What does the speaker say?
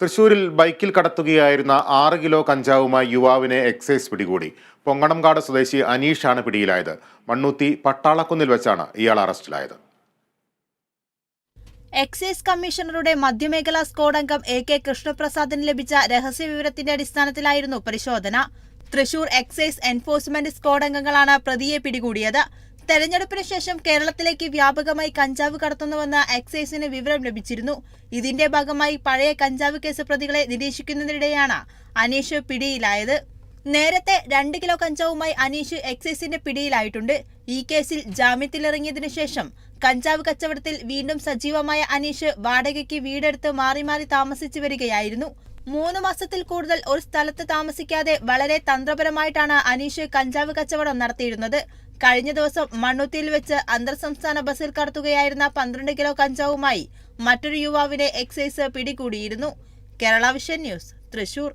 തൃശൂരിൽ ബൈക്കിൽ കടത്തുകയായിരുന്ന ആറ് കിലോ കഞ്ചാവുമായി യുവാവിനെ എക്സൈസ് പിടികൂടി. പൊങ്ങണംകാട് സ്വദേശി അനീഷാണ് പിടിയിലായത്. മണ്ണൂത്തി പട്ടാളക്കുന്നിൽ വെച്ചാണ് ഇയാൾ അറസ്റ്റിലായത്. എക്സൈസ് കമ്മീഷണറുടെ മധ്യമേഖലാ സ്ക്വാഡ് അംഗം എ കെ കൃഷ്ണപ്രസാദിന് ലഭിച്ച രഹസ്യവിവരത്തിന്റെ അടിസ്ഥാനത്തിലായിരുന്നു പരിശോധന. തൃശൂർ എക്സൈസ് എൻഫോഴ്സ്മെന്റ് സ്ക്വാഡ് അംഗങ്ങളാണ് പ്രതിയെ പിടികൂടിയത്. തെരഞ്ഞെടുപ്പിന് ശേഷം കേരളത്തിലേക്ക് വ്യാപകമായി കഞ്ചാവ് കടത്തുന്നുവെന്ന് എക്സൈസിന് വിവരം ലഭിച്ചിരുന്നു. ഇതിന്റെ ഭാഗമായി പഴയ കഞ്ചാവ് കേസ് പ്രതികളെ നിരീക്ഷിക്കുന്നതിനിടെയാണ് അനീഷ് പിടിയിലായത്. നേരത്തെ രണ്ട് കിലോ കഞ്ചാവുമായി അനീഷ് എക്സൈസിന്റെ പിടിയിലായിട്ടുണ്ട്. ഈ കേസിൽ ജാമ്യത്തിലിറങ്ങിയതിനു ശേഷം കഞ്ചാവ് കച്ചവടത്തിൽ വീണ്ടും സജീവമായ അനീഷ് വാടകയ്ക്ക് വീടെടുത്ത് മാറി മാറി താമസിച്ചു വരികയായിരുന്നു. മൂന്ന് മാസത്തിൽ കൂടുതൽ ഒരു സ്ഥലത്ത് താമസിക്കാതെ വളരെ തന്ത്രപരമായിട്ടാണ് അനീഷ് കഞ്ചാവ് കച്ചവടം നടത്തിയിരുന്നത്. കഴിഞ്ഞ ദിവസം മണ്ണുത്തിയിൽ വെച്ച് അന്തർ സംസ്ഥാന ബസ്സിൽ കടത്തുകയായിരുന്ന പന്ത്രണ്ട് കിലോ കഞ്ചാവുമായി മറ്റൊരു യുവാവിനെ എക്സൈസ് പിടികൂടിയിരുന്നു. Kerala vision news Thrissur.